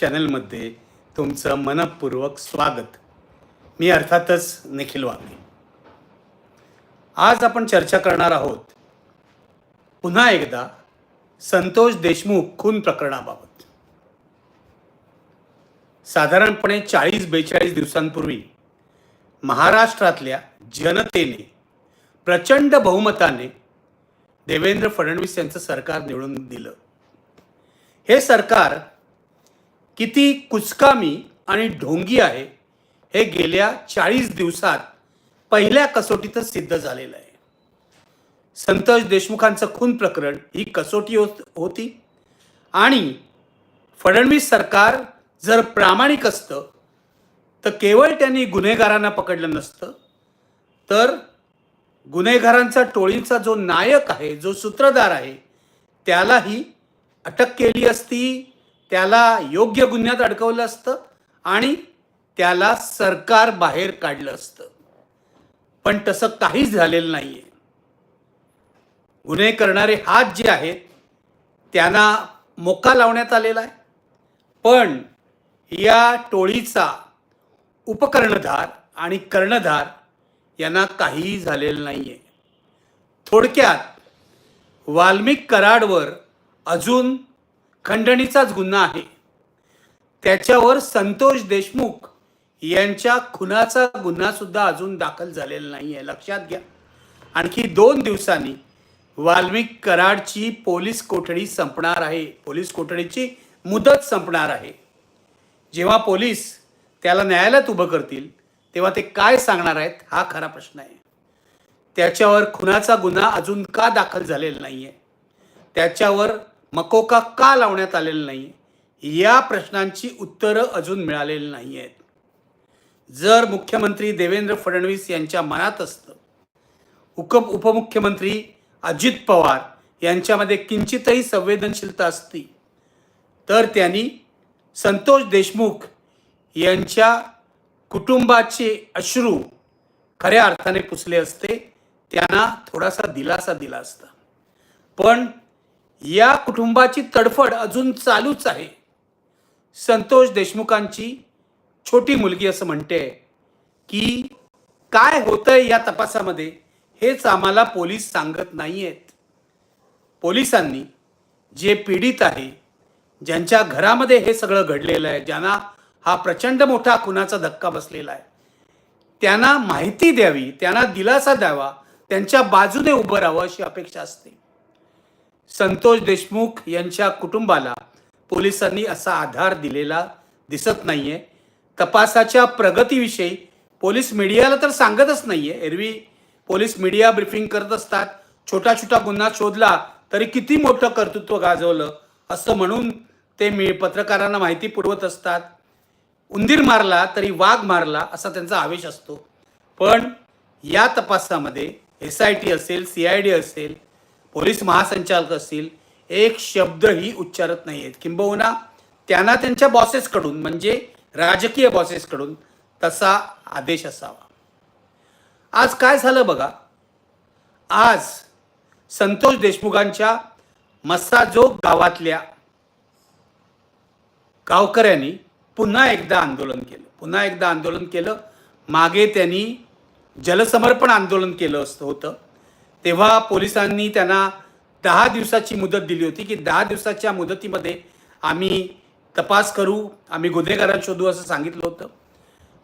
चॅनलमध्ये तुमचं मनपूर्वक स्वागत. मी अर्थातच निखिल वाघे आज आपण चर्चा करणार आहोत पुन्हा एकदा संतोष देशमुख खून प्रकरणाबाबत. साधारणपणे चाळीस बेचाळीस दिवसांपूर्वी महाराष्ट्रातल्या जनतेने प्रचंड बहुमताने देवेंद्र फडणवीस यांचं सरकार निवडून दिलं. हे सरकार किती कुचकामी आणि ढोंगी आहे हे गेल्या चाळीस दिवसात पहिल्या कसोटीतच सिद्ध झालेलं आहे. संतोष देशमुखांचं खून प्रकरण ही कसोटी होत होती. आणि फडणवीस सरकार जर प्रामाणिक असतं तर केवळ त्यांनी गुन्हेगारांना पकडलं नसतं तर गुन्हेगारांचा टोळीचा जो नायक आहे जो सूत्रधार आहे त्यालाही अटक केली असती त्याला योग्य गुन्ह्यात अडकवलं असतं आणि त्याला सरकार बाहेर काढलं असतं. पण तसं काहीच झालेलं नाही आहे गुन्हे करणारे हात जे आहेत त्यांना मोका लावण्यात आलेला आहे. पण या टोळीचा उपकर्णधार आणि कर्णधार यांना काहीही झालेलं नाही आहे थोडक्यात वाल्मिक कराडवर अजून खंडणीचाच गुन्हा आहे. त्याच्यावर संतोष देशमुख यांच्या खुनाचा गुन्हा सुद्धा अजून दाखल झालेला नाही आहे लक्षात घ्या. आणखी दोन दिवसांनी वाल्मिक कराडची पोलीस कोठडी संपणार आहे. पोलीस कोठडीची मुदत संपणार आहे. जेव्हा पोलीस त्याला न्यायालयात उभं करतील तेव्हा ते काय सांगणार आहेत हा खरा प्रश्न आहे. त्याच्यावर खुनाचा गुन्हा अजून का दाखल झालेला नाही आहे त्याच्यावर मकोका का लावण्यात आलेला नाही? या प्रश्नांची उत्तरं अजून मिळालेली नाही आहेत जर मुख्यमंत्री देवेंद्र फडणवीस यांच्या मनात असतं उप उपमुख्यमंत्री अजित पवार यांच्यामध्ये किंचितही संवेदनशीलता असती तर त्यांनी संतोष देशमुख यांच्या कुटुंबाचे अश्रू खऱ्या अर्थाने पुसले असते त्यांना थोडासा दिलासा दिला असता. पण या कुटुंबाची तडफड अजून चालूच आहे. संतोष देशमुखांची छोटी मुलगी असं म्हणते की काय होतंय या तपासामध्ये हेच आम्हाला पोलीस सांगत नाही आहेत पोलिसांनी जे पीडित आहे ज्यांच्या घरामध्ये हे सगळं घडलेलं आहे ज्यांना हा प्रचंड मोठा खुनाचा धक्का बसलेला आहे त्यांना माहिती द्यावी त्यांना दिलासा द्यावा त्यांच्या बाजूने उभं राहावं अशी अपेक्षा असते. संतोष देशमुख यांच्या कुटुंबाला पोलिसांनी असा आधार दिलेला दिसत नाहीये. तपासाच्या प्रगतीविषयी पोलीस मीडियाला तर सांगतच नाहीये. एरवी पोलीस मीडिया ब्रिफिंग करत असतात. छोटा छोटा गुन्हा शोधला तरी किती मोठं कर्तृत्व गाजवलं असं म्हणून ते मी पत्रकारांना माहिती पुरवत असतात. उंदीर मारला तरी वाघ मारला असा त्यांचा आवेश असतो. पण या तपासामध्ये एस आय टी असेल सी आय डी असेल पोलीस महासंचालक असतील एक शब्दही उच्चारत नाही आहेत किंबहुना त्यांना त्यांच्या बॉसेसकडून म्हणजे राजकीय बॉसेसकडून तसा आदेश असावा. आज काय झालं बघा? आज संतोष देशमुखांच्या मस्साजोग गावातल्या गावकऱ्यांनी पुन्हा एकदा आंदोलन केलं. पुन्हा एकदा आंदोलन केलं. मागे त्यांनी जलसमर्पण आंदोलन केलं असतं होतं. तेव्हा पोलिसांनी त्यांना दहा दिवसाची मुदत दिली होती की दहा दिवसाच्या मुदतीमध्ये आम्ही तपास करू आम्ही गुन्हेगारांना शोधू असं सांगितलं होतं.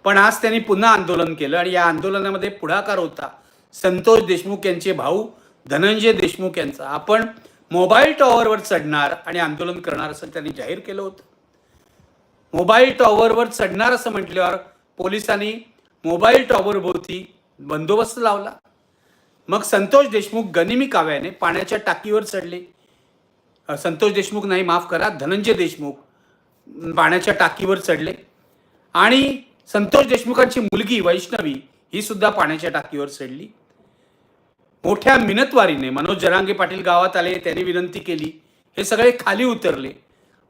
पण आज त्यांनी पुन्हा आंदोलन केलं आणि या आंदोलनामध्ये पुढाकार होता संतोष देशमुख यांचे भाऊ धनंजय देशमुख यांचा. आपण मोबाईल टॉवरवर चढणार आणि आंदोलन करणार असं त्यांनी जाहीर केलं होतं. मोबाईल टॉवरवर चढणार असं म्हटल्यावर पोलिसांनी मोबाईल टॉवरभोवती बंदोबस्त लावला. मग संतोष देशमुख गनिमी काव्याने पाण्याच्या टाकीवर चढले. संतोष देशमुख नाही माफ करा धनंजय देशमुख पाण्याच्या टाकीवर चढले. आणि संतोष देशमुखांची मुलगी वैष्णवी ही सुद्धा पाण्याच्या टाकीवर चढली. मोठ्या मिनतवारीने मनोज जरांगे पाटील गावात आले त्यांनी विनंती केली. हे सगळे खाली उतरले.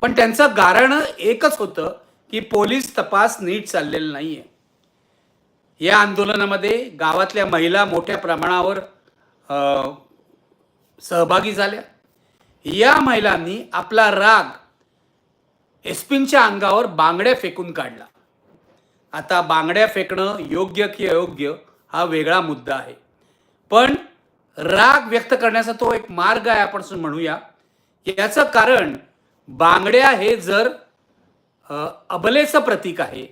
पण त्यांचं गारणं एकच होतं की पोलीस तपास नीट चाललेला नाहीये. या आंदोलनामध्ये गावातल्या महिला मोठ्या प्रमाणावर सहभागी झाल्या. या महिलांनी आपला राग एस पींच्या अंगावर बांगड्या फेकून काढला. आता बांगड्या फेकणं योग्य की अयोग्य हा वेगळा मुद्दा आहे. पण राग व्यक्त करण्याचा तो एक मार्ग आहे आपण म्हणूया. याचं कारण बांगड्या हे जर अबलेचं प्रतीक आहे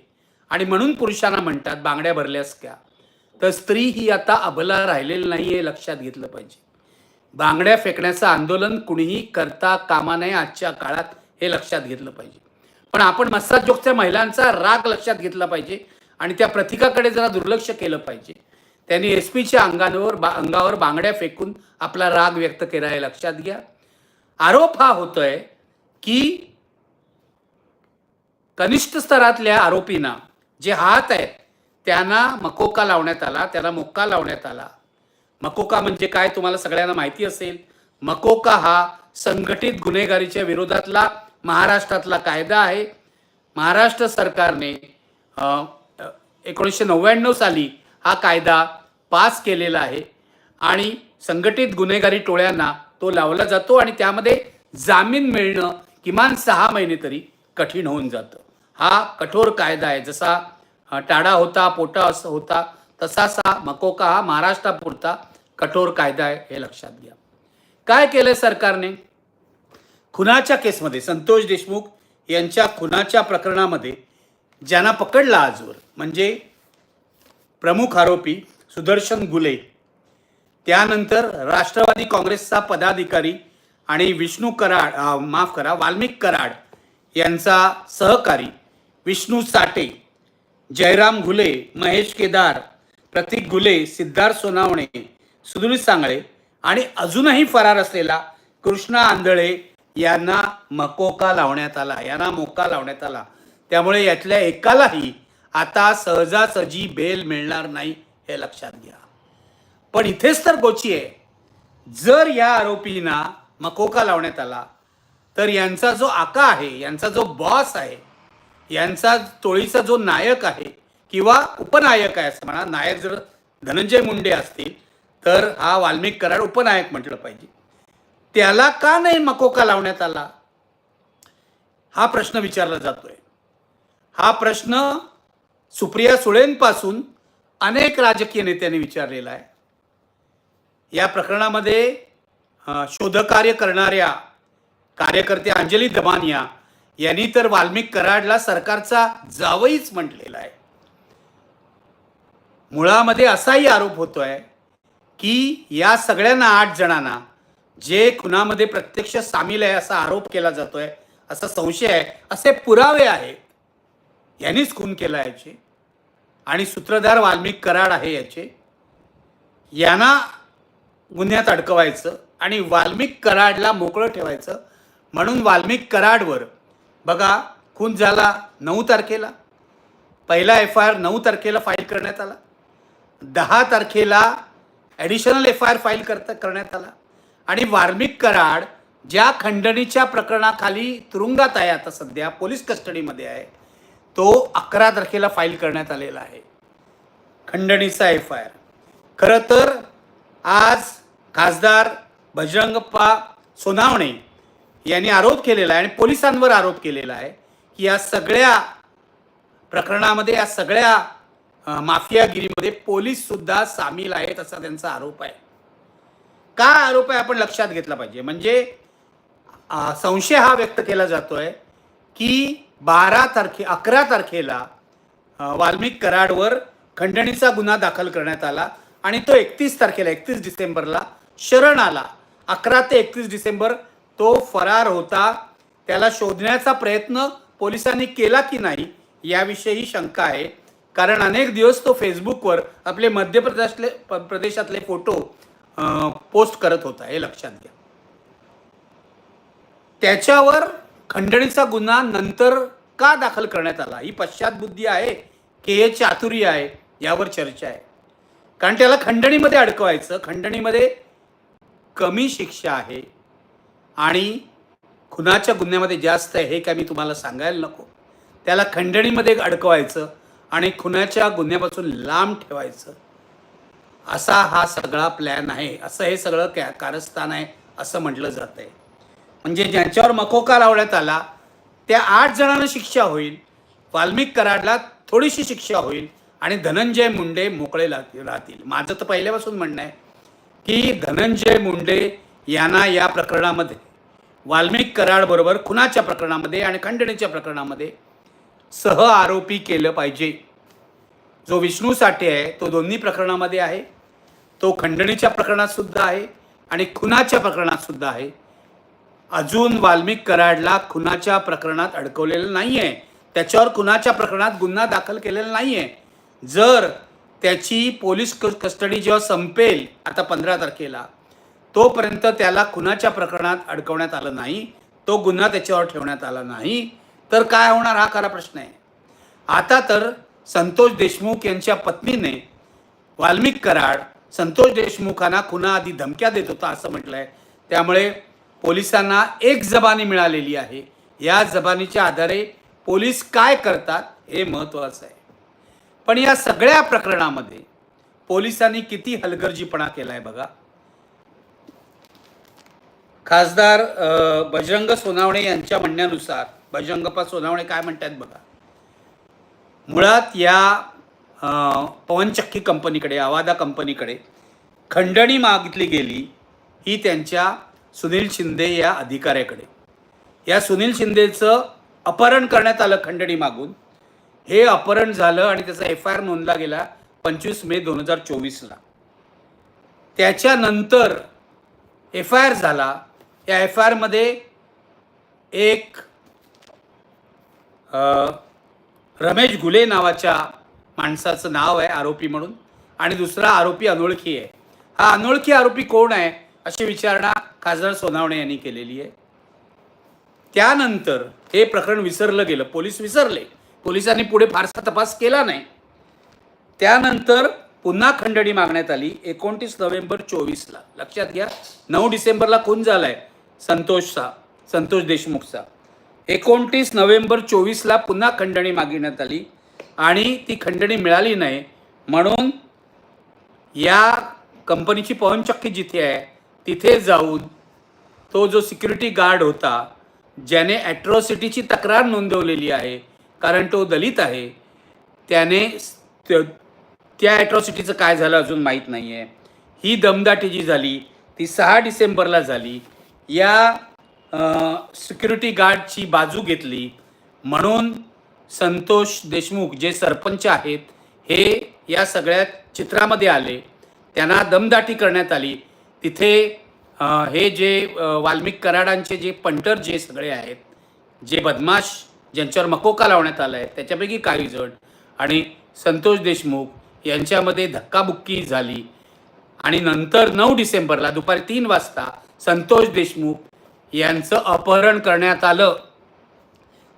आणि म्हणून पुरुषांना म्हणतात बांगड्या भरल्यास का तर स्त्री ही आता अबला राहिलेली नाही हे लक्षात घेतलं पाहिजे. बांगड्या फेकण्याचं आंदोलन कुणीही करता कामा नये आजच्या काळात हे लक्षात घेतलं पाहिजे. पण आपण मस्साजोगच्या महिलांचा राग लक्षात घेतला पाहिजे आणि त्या प्रतीकाकडे जरा दुर्लक्ष केलं पाहिजे. त्यांनी एस पीच्या अंगावर बा अंगावर बांगड्या फेकून आपला राग व्यक्त केला हे लक्षात घ्या. आरोप हा होतोय की कनिष्ठ स्तरातल्या आरोपींना जे हात आहेत त्यांना मकोका लावण्यात आला त्याला मोक्का लावण्यात आला. मकोका म्हणजे काय तुम्हाला सगळ्यांना माहिती असेल? मकोका हा संघटित गुन्हेगारीच्या विरोधातला महाराष्ट्रातला कायदा आहे. महाराष्ट्र सरकारने एकोणीसशे नव्याण्णव साली हा कायदा पास केलेला आहे आणि संघटित गुन्हेगारी टोळ्यांना तो लावला जातो आणि त्यामध्ये जामीन मिळणं किमान सहा महिने तरी कठीण होऊन जातं. हा कठोर कायदा आहे. जसा टाडा होता पोटा असं होता तसाच हा मकोका हा महाराष्ट्रापुरता कठोर कायदा आहे हे लक्षात घ्या. काय केलंय सरकारने? खुनाच्या केसमध्ये संतोष देशमुख यांच्या खुनाच्या प्रकरणामध्ये ज्यांना पकडला आजवर म्हणजे प्रमुख आरोपी सुदर्शन गुले त्यानंतर राष्ट्रवादी काँग्रेसचा पदाधिकारी आणि विष्णू कराड माफ करा वाल्मिक कराड यांचा सहकारी विष्णू साटे जयराम घुले महेश केदार प्रतीक घुले सिद्धार्थ सोनावणे सुधीर सांगळे आणि अजूनही फरार असलेला कृष्णा आंधळे यांना मकोका लावण्यात आला यांना मोका लावण्यात आला. त्यामुळे यातल्या एकालाही आता सहजासहजी बेल मिळणार नाही हे लक्षात घ्या. पण इथेच तर गोची आहे. जर या आरोपींना मकोका लावण्यात आला तर यांचा जो आका आहे यांचा जो बॉस आहे यांचा टोळीचा जो नायक आहे किंवा उपनायक आहे असं म्हणा नायक जर धनंजय मुंडे असतील तर हा वाल्मिक कराड उपनायक म्हटलं पाहिजे. त्याला का नाही मकोका लावण्यात आला? हा प्रश्न विचारला जातोय. हा प्रश्न सुप्रिया सुळेंपासून अनेक राजकीय नेत्यांनी विचारलेला आहे. या प्रकरणामध्ये शोधकार्य करणाऱ्या कार्यकर्ते अंजली दबानिया यांनी तर वाल्मिक कराडला सरकारचा जावईच म्हटलेला आहे. मुळामध्ये असाही आरोप होतोय की या सगळ्यांना आठ जणांना जे खुनामध्ये प्रत्यक्ष सामील आहे असा आरोप केला जातोय असा संशय आहे असे पुरावे आहेत. यांनीच खून केला याचे. आणि सूत्रधार वाल्मिक कराड आहे याचे. यांना गुन्ह्यात अडकवायचं आणि वाल्मिक कराडला मोकळं ठेवायचं. म्हणून वाल्मिक कराडवर बघा खून झाला नऊ तारखेला. पहिला एफ आय आर नऊ तारखेला फाईल करण्यात आला. दहा तारखेला additional F I R file करता करण्यात आला. आणि वार्मिक कराड ज्या खंडणीच्या प्रकरणाखाली तुरुंगात आहे आता सध्या पोलीस कस्टडीमध्ये आहे तो अकरा तारखेला फाईल करण्यात आलेला आहे. खंडणीचा एफ आय आर खरं तर आज खासदार बजरंगप्पा सोनावणे यांनी आरोप केलेला आहे आणि पोलिसांवर आरोप केलेला आहे की या सगळ्या प्रकरणामध्ये या सगळ्या माफियागिरीमध्ये पोलीस सुद्धा सामील आहेत असा त्यांचा आरोप आहे. का आरोप आहे आपण लक्षात घेतला पाहिजे? म्हणजे संशय हा व्यक्त केला जातोय की बारा तारखे अकरा तारखेला वाल्मिक कराडवर खंडणीचा गुन्हा दाखल करण्यात आला आणि तो एकतीस तारखेला एकतीस डिसेंबरला शरण आला. अकरा ते एकतीस डिसेंबर तो फरार होता त्याला शोधण्याचा प्रयत्न पोलिसांनी केला की नाही याविषयी शंका आहे. कारण अनेक दिवस तो फेसबुकवर आपले मध्य प्रदेशातले प्रदेशातले फोटो पोस्ट करत होता हे लक्षात घ्या. त्याच्यावर खंडणीचा गुन्हा नंतर का दाखल करण्यात आला? ही पश्चातबुद्धी आहे की हे चातुर्य आहे यावर चर्चा आहे. कारण त्याला खंडणीमध्ये अडकवायचं खंडणीमध्ये कमी शिक्षा आहे. आणि खुनाच्या गुन्ह्यामध्ये जास्त आहे हे काय मी तुम्हाला सांगायला नको. त्याला खंडणीमध्ये अडकवायचं आणि खुनाच्या गुन्ह्यापासून लांब ठेवायचं. असा हा सगळा प्लॅन आहे. असं हे सगळं कॅ कारस्थान आहे असं म्हटलं जात आहे. म्हणजे ज्यांच्यावर मकोका लावण्यात आला त्या आठ जणांना शिक्षा होईल वाल्मिक कराडला थोडीशी शिक्षा होईल आणि धनंजय मुंडे मोकळे राहतील. माझं तर पहिल्यापासून म्हणणं आहे की धनंजय मुंडे यांना या प्रकरणामध्ये वाल्मिक कराडबरोबर खुनाच्या प्रकरणामध्ये आणि खंडणीच्या प्रकरणामध्ये सह आरोपी केलं पाहिजे. जो विष्णू साठे आहे तो दोन्ही प्रकरणामध्ये आहे तो खंडणीच्या प्रकरणातसुद्धा आहे आणि खुनाच्या प्रकरणात सुद्धा आहे. अजून वाल्मिक कराडला खुनाच्या प्रकरणात अडकवलेलं नाही आहे त्याच्यावर खुनाच्या प्रकरणात गुन्हा दाखल केलेला नाही आहे जर त्याची पोलीस कस्टडी जेव्हा संपेल आता पंधरा तारखेला तोपर्यंत त्याला खुनाच्या प्रकरणात अडकवण्यात आलं नाही. तो गुन्हा त्याच्यावर ठेवण्यात आला नाही. तर काय होणार हा खरा प्रश्न आहे. आता तर संतोष देशमुख यांच्या पत्नीने वाल्मिक कराड संतोष देशमुखांना खुना आधी धमक्या देत होता असं म्हटलं आहे त्यामुळे पोलिसांना एक जबानी मिळालेली आहे. या जबानीच्या आधारे पोलीस काय करतात हे महत्त्वाचं आहे. पण या सगळ्या प्रकरणामध्ये पोलिसांनी किती हलगर्जीपणा केला आहे बघा. खासदार बजरंग सोनावणे यांच्या म्हणण्यानुसार बजरंगप्पा सोनावणे काय म्हणतात बघा? मुळात या पवनचक्की कंपनीकडे आवादा कंपनीकडे खंडणी मागितली गेली ही त्यांच्या सुनील शिंदे या अधिकाऱ्याकडे. या सुनील शिंदेचं अपहरण करण्यात आलं खंडणी मागून. हे अपहरण झालं आणि त्याचा एफ आय आर नोंदला गेला पंचवीस मे दोन हजार चोवीसला. त्याच्यानंतर एफ आय आर झाला या एफ आय आरमध्ये एक रमेश घुले नावाच्या माणसाचं नाव आहे आरोपी म्हणून. आणि दुसरा आरोपी अनोळखी आहे. हा अनोळखी आरोपी कोण आहे अशी विचारणा खासदार सोनावणे यांनी केलेली आहे. त्यानंतर हे प्रकरण विसरलं गेलं. पोलीस विसरले. पोलिसांनी पुढे फारसा तपास केला नाही. त्यानंतर पुन्हा खंडणी मागण्यात आली एकोणतीस नोव्हेंबर चोवीसला. लक्षात घ्या नऊ डिसेंबरला खून झालाय. संतोषचा संतोष देशमुखचा एकोणतीस नोव्हेंबर चोवीसला पुन्हा खंडणी मागण्यात आली आणि ती खंडणी मिळाली नाही म्हणून या कंपनीची पवनचक्की जिथे आहे तिथे जाऊन तो जो सिक्युरिटी गार्ड होता ज्याने ॲट्रॉसिटीची तक्रार नोंदवलेली आहे कारण तो दलित आहे त्याने त्या ॲट्रॉसिटीचं काय झालं अजून माहीत नाही आहे ही दमदाटी जी झाली ती सहा डिसेंबरला झाली या सिक्युरिटी गार्डची बाजू घेतली. म्हणून संतोष देशमुख जे सरपंच आहेत हे या सगळ्या चित्रामध्ये आले. त्यांना दमदाटी करण्यात आली. तिथे हे जे वाल्मिक कराडांचे जे पंटर जे सगळे आहेत जे बदमाश ज्यांच्यावर मकोका लावण्यात आला आहे त्याच्यापैकी काही जण आणि संतोष देशमुख यांच्यामध्ये धक्काबुक्की झाली. आणि नंतर नऊ डिसेंबरला दुपारी तीन वाजता संतोष देशमुख यांचं अपहरण करण्यात आलं.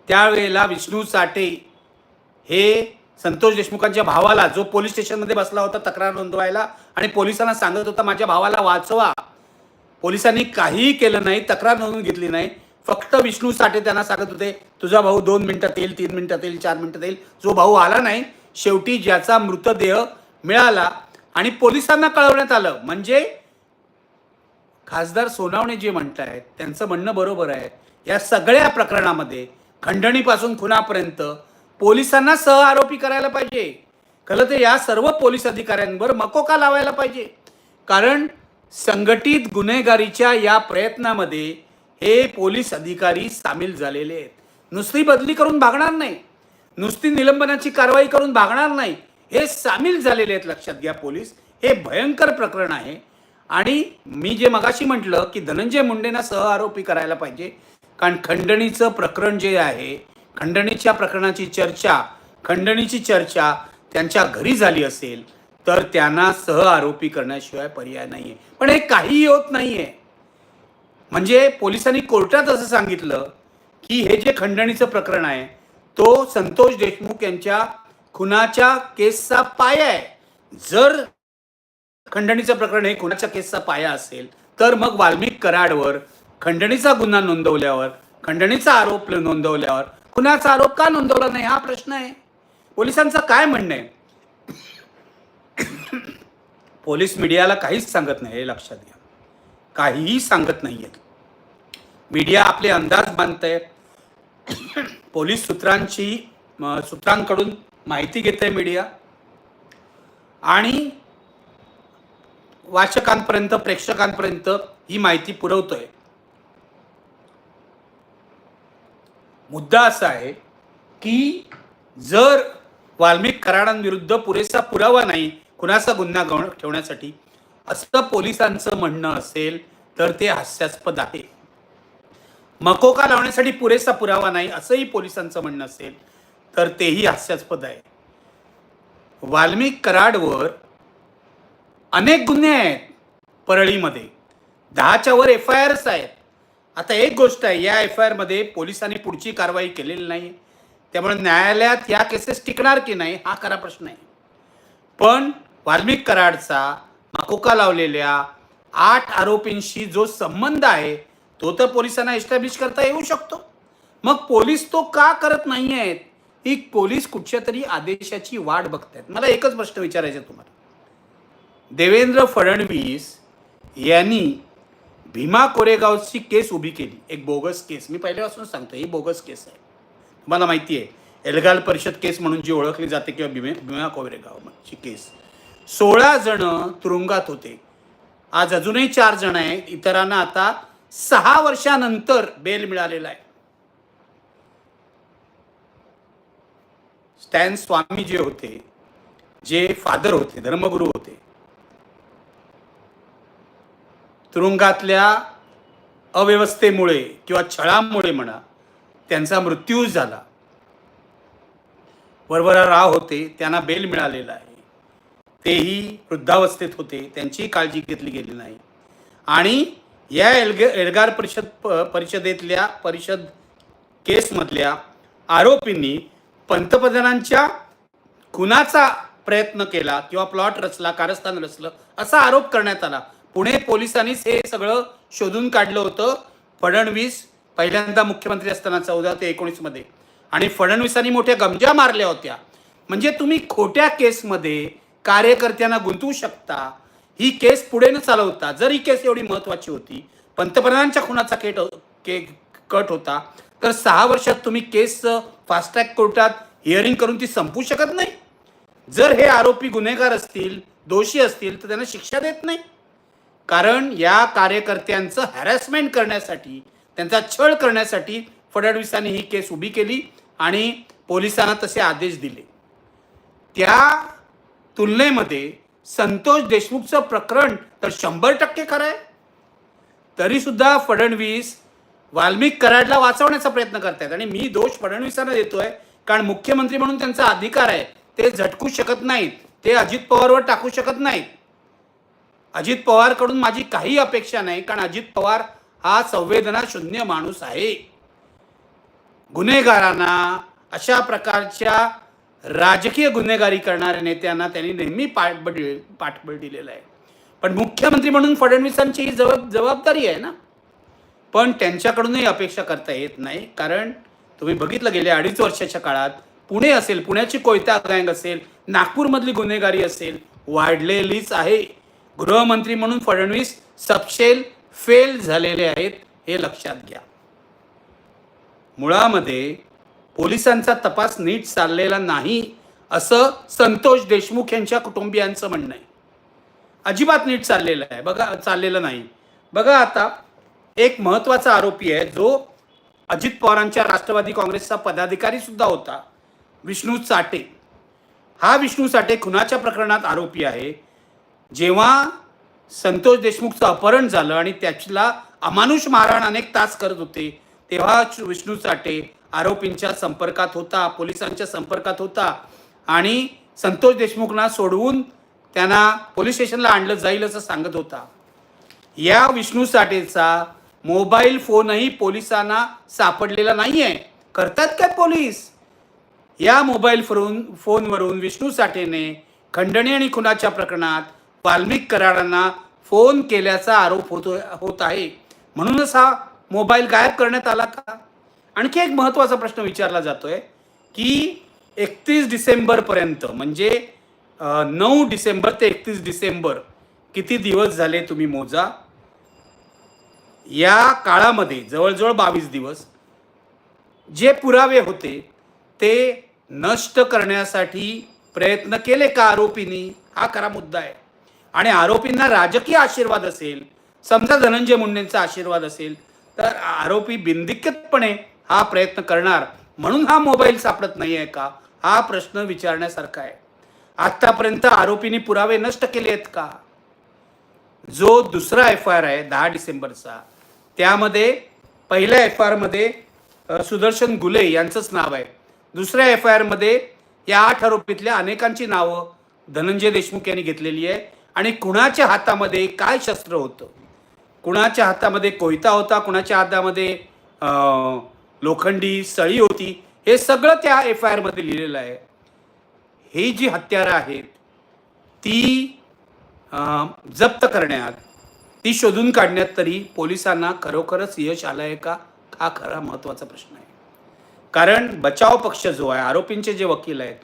त्यावेळेला विष्णू साठे हे संतोष देशमुखांच्या भावाला जो पोलीस स्टेशनमध्ये बसला होता तक्रार नोंदवायला आणि पोलिसांना सांगत होता माझ्या भावाला वाचवा. पोलिसांनी काहीही केलं नाही तक्रार नोंदवून घेतली नाही. फक्त विष्णू साठे त्यांना सांगत होते तुझा भाऊ दोन मिनिटात येईल तीन मिनिटात येईल चार मिनिटात येईल. जो भाऊ आला नाही शेवटी ज्याचा मृतदेह मिळाला. आणि पोलिसांना कळवण्यात आलं. म्हणजे खासदार सोनावणे जे म्हणत आहेत त्यांचं म्हणणं बरोबर आहे. या सगळ्या प्रकरणामध्ये खंडणीपासून खुनापर्यंत पोलिसांना सह आरोपी करायला पाहिजे. खरं तर या सर्व पोलीस अधिकाऱ्यांवर मकोका लावायला पाहिजे? कारण संघटित गुन्हेगारीच्या या प्रयत्नामध्ये हे पोलीस अधिकारी सामील झालेले आहेत. नुसती बदली करून भागणार नाही. नुसती निलंबनाची कारवाई करून भागणार नाही. हे सामील झालेले आहेत लक्षात घ्या पोलीस. हे भयंकर प्रकरण आहे. आणि मी जे मगाशी म्हटलं की धनंजय मुंडेंना सह आरोपी करायला पाहिजे. कारण खंडणीचं प्रकरण जे आहे खंडणीच्या प्रकरणाची चर्चा खंडणीची चर्चा त्यांच्या घरी झाली असेल तर त्यांना सह आरोपी करण्याशिवाय पर्याय नाही आहे पण हे काहीही होत नाही आहे म्हणजे पोलिसांनी कोर्टात असं सांगितलं की हे जे खंडणीचं प्रकरण आहे तो संतोष देशमुख यांच्या खुनाच्या केसचा पाया आहे. जर खंडणीचं प्रकरण हे कुणाच्या केसचा पाया असेल तर मग वाल्मिक कराडवर खंडणीचा गुन्हा नोंदवल्यावर खंडणीचा आरोप नोंदवल्यावर कुणाचा आरोप का नोंदवला नाही? हा प्रश्न आहे. पोलिसांचं काय म्हणणं आहे? पोलीस मीडियाला काहीच सांगत नाही हे लक्षात घ्या. काहीही सांगत नाही आहेत मीडिया आपले अंदाज बांधत पोलीस सूत्रांची सूत्रांकडून माहिती घेते मीडिया. आणि वाचकांपर्यंत प्रेक्षकांपर्यंत ही माहिती पुरवतोय. मुद्दा असा आहे की जर वाल्मिक कराडांविरुद्ध पुरेसा पुरावा नाही कुणाचा गुन्हा गौण ठेवण्यासाठी असं पोलिसांचं म्हणणं असेल तर ते हास्यास्पद आहे. मकोका लावण्यासाठी पुरेसा पुरावा नाही असंही पोलिसांचं म्हणणं असेल तर तेही हास्यास्पद आहे. वाल्मिक कराडवर अनेक गुन्हे आहेत परळीमध्ये. दहाच्या वर एफ आय आरच आहेत. आता एक गोष्ट आहे या एफ आय आरमध्ये पोलिसांनी पुढची कारवाई केलेली नाही त्यामुळे न्यायालयात या केसेस टिकणार की नाही हा खरा प्रश्न आहे. पण वाल्मिक कराडचा माकोका लावलेल्या आठ आरोपींशी जो संबंध आहे तो तर पोलिसांना एस्टॅब्लिश करता येऊ शकतो. मग पोलीस तो का करत नाही आहेत ही पोलीस कुठच्या तरी आदेशाची वाट बघत आहेत मला एकच प्रश्न विचारायचा आहे तुम्हाला. देवेंद्र फडणवीस यांनी भीमा कोरेगावची केस उभी केली. एक बोगस केस. मी पहिल्यापासून सांगतो ही बोगस केस आहे. तुम्हाला माहिती आहे एल्गाल परिषद केस म्हणून जी ओळखली जाते किंवा भीमे भीमा कोरेगावची केस. सोळा जण तुरुंगात होते. आज अजूनही चार जण आहेत. इतरांना आता सहा वर्षानंतर बेल मिळालेला आहे. स्टॅन स्वामी जे होते जे फादर होते धर्मगुरू होते तुरुंगातल्या अव्यवस्थेमुळे किंवा छळामुळे म्हणा त्यांचा मृत्यू झाला. वरवरा राव होते त्यांना बेल मिळालेला आहे. तेही वृद्धावस्थेत होते त्यांचीही काळजी घेतली गेली नाही. आणि या एल्ग एल्गार परिषद परिषदेतल्या परिषद केसमधल्या आरोपींनी पंतप्रधानांच्या खुनाचा प्रयत्न केला किंवा प्लॉट रचला कारस्थान रचलं असा आरोप करण्यात आला. पुणे पोलिसांनीच हे सगळं शोधून काढलं होतं. फडणवीस पहिल्यांदा मुख्यमंत्री असताना चौदा ते एकोणीसमध्ये आणि फडणवीसांनी मोठ्या गमजा मारल्या होत्या. म्हणजे तुम्ही खोट्या केसमध्ये कार्यकर्त्यांना गुंतवू शकता. ही केस पुढे न चालवता जर ही केस एवढी महत्त्वाची होती पंतप्रधानांच्या खुनाचा केट के कट होता तर सहा वर्षात तुम्ही केस फास्ट ट्रॅक कोर्टात हिअरिंग करून ती संपू शकत नाही. जर हे आरोपी गुन्हेगार असतील दोषी असतील तर त्यांना शिक्षा देत नाही. कारण या कार्यकर्त्यांचं हॅरॅसमेंट करण्यासाठी त्यांचा छळ करण्यासाठी फडणवीसांनी ही केस उभी केली आणि पोलिसांना तसे आदेश दिले. त्या तुलनेमध्ये संतोष देशमुखचं प्रकरण तर शंभर टक्के खरं आहे. तरीसुद्धा फडणवीस वाल्मिक कराडला वाचवण्याचा प्रयत्न करतायत आणि मी दोष फडणवीसांना देतोय कारण मुख्यमंत्री म्हणून त्यांचा अधिकार आहे. ते झटकू शकत नाहीत. ते अजित पवारवर टाकू शकत नाहीत. अजित पवारकडून माझी काही अपेक्षा नाही कारण अजित पवार हा संवेदना शून्य माणूस आहे. गुन्हेगारांना अशा प्रकारच्या राजकीय गुन्हेगारी करणाऱ्या नेत्यांना त्यांनी नेहमी पाठबळ पाठबळ दिलेलं आहे. पण मुख्यमंत्री म्हणून फडणवीसांची ही जबाब जबाबदारी आहे ना. पण त्यांच्याकडूनही अपेक्षा करता येत नाही कारण तुम्ही बघितलं गेल्या अडीच वर्षाच्या काळात पुणे असेल पुण्याची कोयता गँग असेल नागपूरमधली गुन्हेगारी असेल वाढलेलीच आहे. गृहमंत्री म्हणून फडणवीस सपशेल फेल झालेले आहेत हे लक्षात घ्या. मुळामध्ये पोलिसांचा तपास नीट चाललेला नाही असं संतोष देशमुख यांच्या कुटुंबियांचं म्हणणं आहे. अजिबात नीट चाललेलं आहे. बघा चाललेलं नाही. बघा आता एक महत्त्वाचा आरोपी आहे जो अजित पवारांच्या राष्ट्रवादी काँग्रेसचा पदाधिकारी सुद्धा होता विष्णू चाटे हा विष्णू चाटे खुनाच्या प्रकरणात आरोपी आहे. जेव्हा संतोष देशमुखचं अपहरण झालं आणि त्याला अमानुष मारहाण अनेक तास करत होते तेव्हा विष्णू चाटे आरोपींच्या संपर्कात होता पोलिसांच्या संपर्कात होता आणि संतोष देशमुखना सोडवून त्यांना पोलीस स्टेशनला आणलं जाईल असं सांगत होता. या विष्णू साठेचा मोबाईल फोनही पोलिसांना सापडलेला नाही आहे करतात काय पोलीस? या मोबाईल फोन फोनवरून विष्णू साठेने खंडणी आणि खुनाच्या प्रकरणात वाल्मिक कराडांना फोन केल्याचा आरोप होतो होत आहे. म्हणूनच हा मोबाईल गायब करण्यात आला का? आणखी एक महत्त्वाचा प्रश्न विचारला जातोय की एकतीस डिसेंबरपर्यंत म्हणजे नऊ डिसेंबर ते एकतीस डिसेंबर किती दिवस झाले तुम्ही मोजा? या काळामध्ये जवळजवळ बावीस दिवस जे पुरावे होते ते नष्ट करण्यासाठी प्रयत्न केले का आरोपींनी? हा खरा मुद्दा आहे. आणि आरोपींना राजकीय आशीर्वाद असेल समजा धनंजय मुंडेंचा आशीर्वाद असेल तर आरोपी बिनदिक्कतपणे हा प्रयत्न करणार म्हणून हा मोबाईल सापडत नाही आहे का? हा प्रश्न विचारण्यासारखा आहे. आत्तापर्यंत आरोपींनी पुरावे नष्ट केले आहेत का? जो दुसरा एफ आय आर आहे दहा डिसेंबरचा त्यामध्ये पहिल्या एफ आय आरमध्ये सुदर्शन गुले यांचंच नाव आहे. दुसऱ्या एफ आय आरमध्ये या आठ आरोपीतल्या अनेकांची नावं धनंजय देशमुख यांनी घेतलेली आहे. आणि कुणाच्या हातामध्ये काय शस्त्र होतं? कुणाच्या हातामध्ये कोयता होता? कुणाच्या हातामध्ये लोखंडी सळी होती? हे सगळं त्या एफ आय आरमध्ये लिहिलेलं आहे. ही जी हत्यारं आहेत ती जप्त करण्यात ती शोधून काढण्यात तरी पोलिसांना खरोखरच यश आलं आहे का? हा खरा महत्त्वाचा प्रश्न आहे. कारण बचाव पक्ष जो आहे आरोपींचे जे वकील आहेत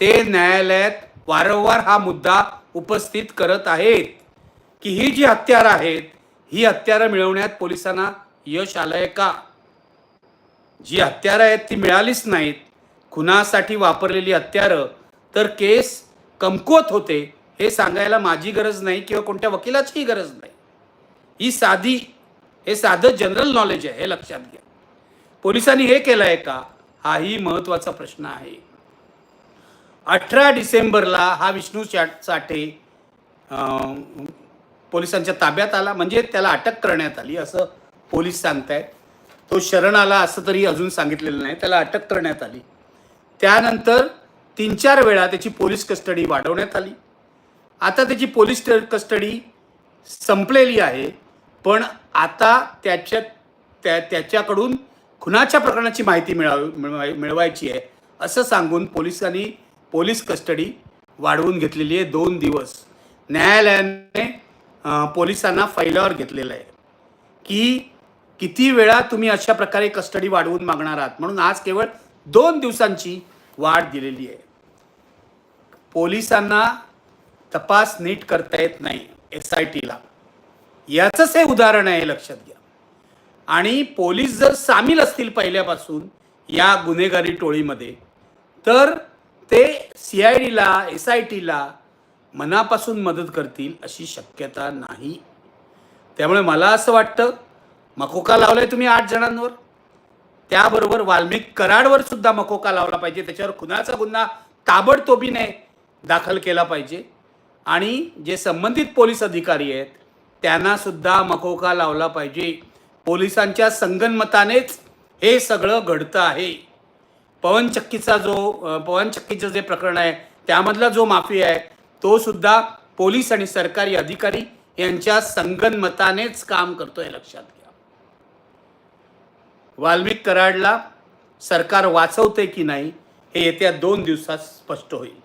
ते न्यायालयात वारंवार हा मुद्दा उपस्थित करत आहेत की ही जी हत्यारं आहेत ही हत्यारं मिळवण्यात पोलिसांना यश आलं आहे का? जी हत्यारं आहेत ती मिळालीच नाहीत. खुनासाठी वापरलेली हत्यारं. तर केस कमकुवत होते हे सांगायला माझी गरज नाही किंवा कोणत्या वकिलाचीही गरज नाही. ही साधी हे साधं जनरल नॉलेज आहे हे लक्षात घ्या. पोलिसांनी हे केलं आहे का? हाही महत्त्वाचा प्रश्न आहे. अठरा डिसेंबरला हा विष्णू साठे पोलिसांच्या ताब्यात आला. म्हणजे त्याला अटक करण्यात आली असं पोलीस सांगतायत. तो शरण आला असं तरी अजून सांगितलेलं नाही. त्याला अटक करण्यात आली. त्यानंतर तीन चार वेळा त्याची पोलीस कस्टडी वाढवण्यात आली. आता त्याची पोलीस कस्टडी संपलेली आहे. पण आता त्याच्या त्या त्याच्याकडून खुनाच्या प्रकरणाची माहिती मिळावी मिळवाय मिळवायची आहे असं सांगून पोलिसांनी पोलीस कस्टडी वाढवून घेतलेली आहे दोन दिवस. न्यायालयाने पोलिसांना फैलावर घेतलेलं आहे की किती वेळा तुम्ही अशा प्रकारे कस्टडी वाढवून मागणार आहात? म्हणून आज केवळ दोन दिवसांची वाढ दिलेली आहे. पोलिसांना तपास नीट करता येत नाही एस आय टीला याचंच हे उदाहरण आहे लक्षात घ्या. आणि पोलीस जर सामील असतील पहिल्यापासून या गुन्हेगारी टोळीमध्ये तर ते सी आय डीला एस आय टीला मनापासून मदत करतील अशी शक्यता नाही. त्यामुळे मला असं वाटतं मकोका लावलाय तुम्ही आठ जणांवर. त्याबरोबर वाल्मिक कराडवर सुद्धा मकोका लावला पाहिजे. त्याच्यावर खुनाचा गुन्हा ताबडतोबीने दाखल केला पाहिजे. आणि जे संबंधित पोलीस अधिकारी आहेत त्यांना सुद्धा मकोका लावला पाहिजे. पोलिसांच्या संगनमतानेच हे सगळं घडतं आहे. पवनचक्कीचा जो अ, पवनचक्कीचं जे प्रकरण आहे त्यामधला जो माफी आहे तो सुद्धा पोलीस आणि सरकारी अधिकारी यांच्या संगनमतानेच काम करतोय लक्षात घ्या. वाल्मिक कराडला सरकार वाचवते की नाही हे येत्या दोन दिवसात स्पष्ट होईल.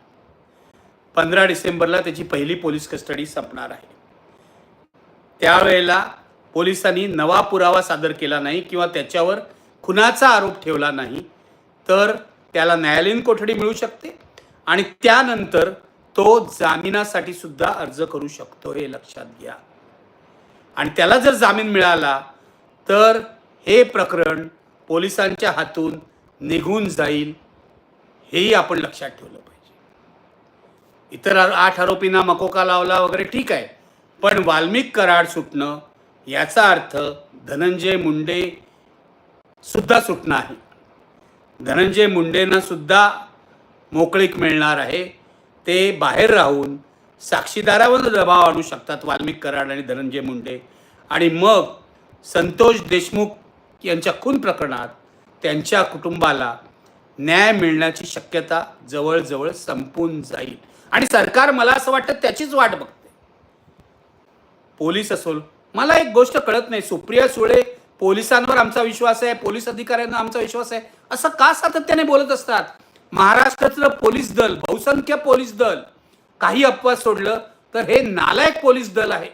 पंधरा डिसेंबरला त्याची पहिली पोलीस कस्टडी संपणार आहे. त्यावेळेला पोलिसांनी नवा पुरावा सादर केला नाही किंवा त्याच्यावर खुनाचा आरोप ठेवला नाही तर त्याला न्यायालयीन कोठडी मिळू शकते आणि त्यानंतर तो जामिनासाठी सुद्धा अर्ज करू शकतो हे लक्षात घ्या. आणि त्याला जर जामीन मिळाला तर हे प्रकरण पोलिसांच्या हातून निघून जाईल हेही आपण लक्षात ठेवलं पाहिजे. इतर आठ आरोपींना मकोका लावला वगैरे ठीक आहे पण वाल्मिक कराड सुटणं याचा अर्थ धनंजय मुंडे सुद्धा सुटणं आहे धनंजय मुंडेंना सुद्धा मोकळीक मिळणार आहे. ते बाहेर राहून साक्षीदारावर दबाव आणू शकतात वाल्मिक कराड आणि धनंजय मुंडे. आणि मग संतोष देशमुख यांच्या खून प्रकरणात त्यांच्या कुटुंबाला न्याय मिळण्याची शक्यता जवळजवळ संपून जाईल. आणि सरकार मला असं वाटतं त्याचीच वाट बघते. पोलीस असो मला एक गोष्ट कळत नाही. सुप्रिया सुळे पोलिसांवर आमचा विश्वास आहे पोलीस अधिकाऱ्यांना आमचा विश्वास आहे असं का सातत्याने बोलत असतात? महाराष्ट्रातलं पोलीस दल बहुसंख्य पोलीस दल काही अपवाद सोडलं तर हे नालायक पोलीस दल आहे.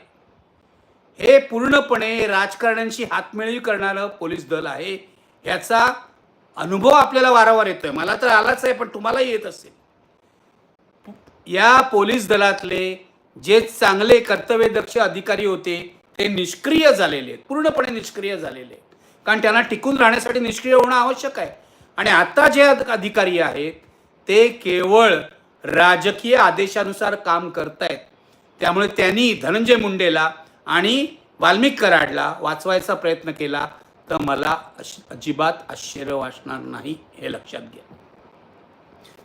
हे पूर्णपणे राजकारण्यांशी हातमिळी करणारं पोलीस दल आहे. याचा अनुभव आपल्याला वारंवार येतोय. मला तर आलाच आहे पण तुम्हालाही येत असेल. या पोलीस दलातले जे चांगले कर्तव्यदक्ष अधिकारी होते ते निष्क्रिय झालेले आहेत पूर्णपणे निष्क्रिय झालेले कारण त्यांना टिकून राहण्यासाठी निष्क्रिय होणं आवश्यक आहे. आणि आता जे अधिकारी आहेत ते केवळ राजकीय आदेशानुसार काम करतायत. त्यामुळे त्यांनी धनंजय मुंडेला आणि वाल्मिक कराडला वाचवायचा प्रयत्न केला तर मला अजिबात आश्चर्य वाटणार नाही हे लक्षात घ्या.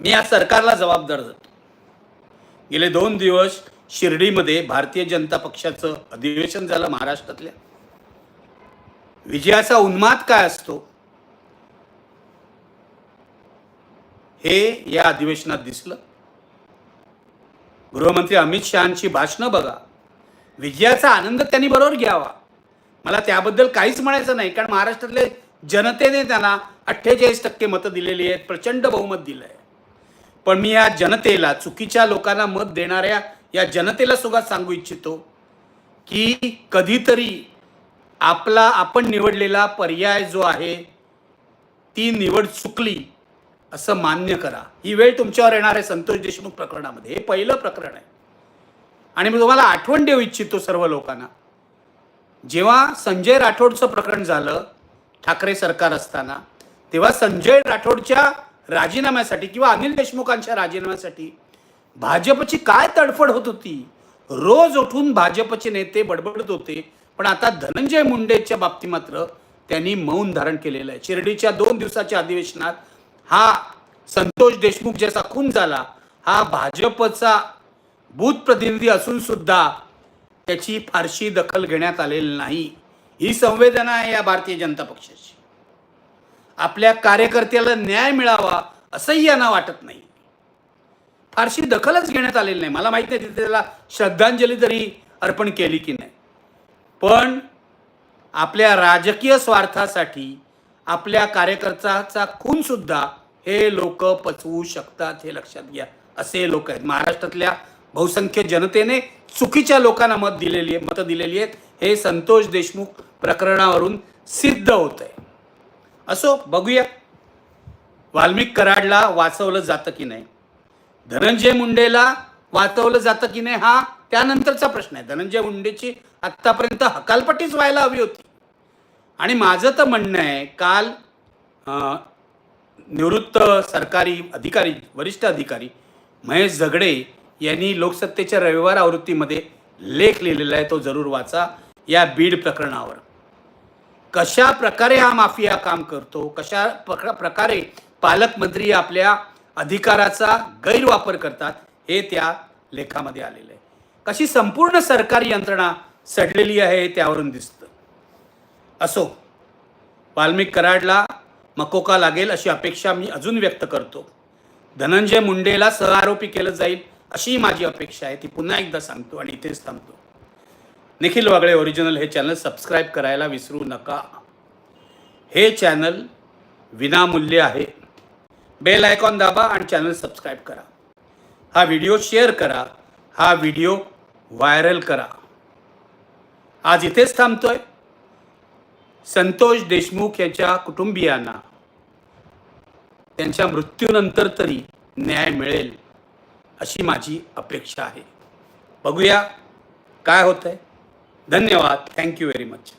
मी या सरकारला जबाबदार धरतो. गेले दोन दिवस शिर्डीमध्ये भारतीय जनता पक्षाचं अधिवेशन झालं महाराष्ट्रातल्या. विजयाचा उन्माद काय असतो? हे या अधिवेशनात दिसलं. गृहमंत्री अमित शहाची भाषणं बघा. विजयाचा आनंद त्यांनी बरोबर घ्यावा. मला त्याबद्दल काहीच म्हणायचं नाही कारण महाराष्ट्रातले जनतेने त्यांना अठ्ठेचाळीस टक्के मतं दिलेली आहेत प्रचंड बहुमत दिलं आहे पण मी या जनतेला चुकीच्या लोकांना मत देणाऱ्या या जनतेला सुद्धा सांगू इच्छितो की कधीतरी आपला आपण निवडलेला पर्याय जो आहे ती निवड चुकली असं मान्य करा. ही वेळ तुमच्यावर येणार आहे संतोष देशमुख प्रकरणामध्ये. हे पहिलं प्रकरण आहे. आणि मी तुम्हाला आठवण देऊ इच्छितो सर्व लोकांना. जेव्हा संजय राठोडचं प्रकरण झालं ठाकरे सरकार असताना तेव्हा संजय राठोडच्या राजीनाम्यासाठी किंवा अनिल देशमुखांच्या राजीनाम्यासाठी भाजपची काय तडफड होत होती? रोज उठून भाजपचे नेते बडबडत होते पण आता धनंजय मुंडेच्या बाबतीत मात्र त्यांनी मौन धारण केलेलं आहे. शिर्डीच्या दोन दिवसाच्या अधिवेशनात हा संतोष देशमुख ज्याचा खून झाला हा भाजपचा बूथ प्रतिनिधी असून सुद्धा त्याची फारशी दखल घेण्यात आलेली नाही. ही संवेदना आहे या भारतीय जनता पक्षाची. आपल्या कार्यकर्त्याला न्याय मिळावा असंही यांना वाटत नाही. फारशी दखलच घेण्यात आलेली नाही. मला माहिती नाही तिथे त्याला श्रद्धांजली तरी अर्पण केली की नाही. पण आपल्या राजकीय स्वार्थासाठी आपल्या कार्यकर्त्याचा खूनसुद्धा हे लोक पचवू शकतात हे लक्षात घ्या. असे लोक आहेत. महाराष्ट्रातल्या बहुसंख्य जनतेने चुकीच्या लोकांना मत दिलेली आहे मतं दिलेली आहेत. हे संतोष देशमुख प्रकरणावरून सिद्ध होत आहे असो बघूया. वाल्मिक कराडला वाचवलं जातं की नाही? धनंजय मुंडेला वाचवलं जातं की नाही हा त्यानंतरचा प्रश्न आहे. धनंजय मुंडेची आत्तापर्यंत हकालपट्टीच व्हायला हवी होती. आणि माझं तर म्हणणं आहे काल निवृत्त सरकारी अधिकारी वरिष्ठ अधिकारी महेश झगडे यांनी लोकसत्तेच्या रविवार आवृत्तीमध्ये लेख लिहिलेला आहे तो जरूर वाचा या बीड प्रकरणावर. कशा प्रकारे हा माफिया काम करतो कशा प्रकारे पालकमंत्री आपल्या अधिकाराचा गैरवापर करतात हे त्या लेखामध्ये आलेलं आहे. कशी संपूर्ण सरकारी यंत्रणा सडलेली आहे हे त्यावरून दिसतं. असो वाल्मिक कराडला मकोका लागेल अशी अपेक्षा मी अजून व्यक्त करतो. धनंजय मुंडेला सहआरोपी केलं जाईल अशी माझी अपेक्षा आहे ती पुन्हा एकदा सांगतो आणि इथेच थांबतो. निखिल वागळे ओरिजिनल हे चॅनल सबस्क्राईब करायला विसरू नका. हे चॅनल विनामूल्य आहे. बेल आयकॉन दाबा आणि चॅनल सबस्क्राईब करा. हा व्हिडिओ शेअर करा. हा व्हिडिओ व्हायरल करा. आज इथेच थांबतोय. संतोष देशमुख यांच्या कुटुंबियांना त्यांच्या मृत्यूनंतर तरी न्याय मिळेल अशी माझी अपेक्षा आहे. बघूया काय होतंय. धन्यवाद. Thank you very much